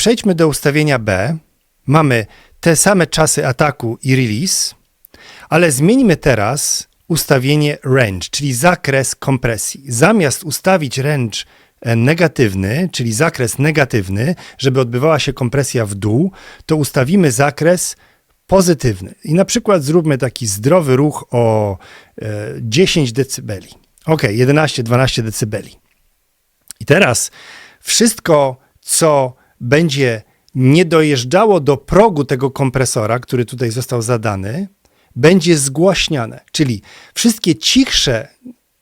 przejdźmy do ustawienia B. Mamy te same czasy ataku i release, ale zmieńmy teraz ustawienie range, czyli zakres kompresji. Zamiast ustawić range e, negatywny, czyli zakres negatywny, żeby odbywała się kompresja w dół, to ustawimy zakres pozytywny. I na przykład zróbmy taki zdrowy ruch o e, 10 dB. Ok, 11-12 dB. I teraz wszystko, co będzie nie dojeżdżało do progu tego kompresora, który tutaj został zadany, będzie zgłaśniane. Czyli wszystkie cichsze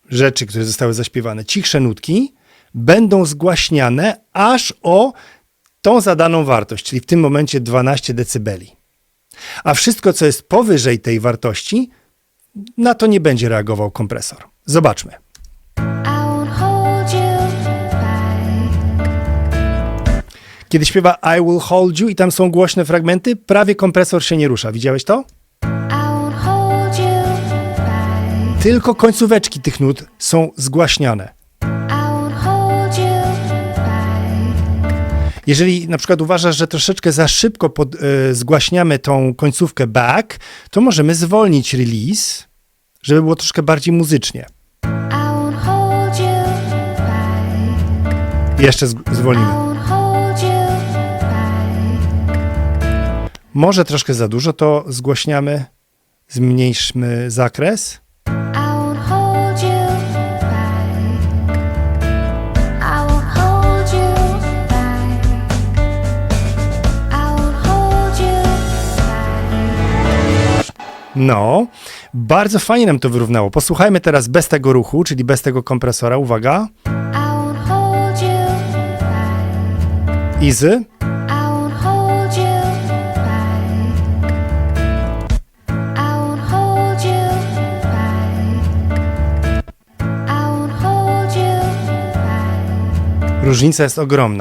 rzeczy, które zostały zaśpiewane, cichsze nutki, będą zgłaśniane aż o tą zadaną wartość, czyli w tym momencie 12 dB. A wszystko, co jest powyżej tej wartości, na to nie będzie reagował kompresor. Zobaczmy. Kiedy śpiewa I will hold you i tam są głośne fragmenty, prawie kompresor się nie rusza. Widziałeś to? Tylko końcóweczki tych nut są zgłaśniane. Jeżeli na przykład uważasz, że troszeczkę za szybko pod, e, zgłaśniamy tą końcówkę back, to możemy zwolnić release, żeby było troszkę bardziej muzycznie. Jeszcze z, zwolnimy. Może troszkę za dużo to zgłaśniamy. Zmniejszmy zakres. No, bardzo fajnie nam to wyrównało. Posłuchajmy teraz bez tego ruchu, czyli bez tego kompresora. Uwaga. Easy. Różnica jest ogromna.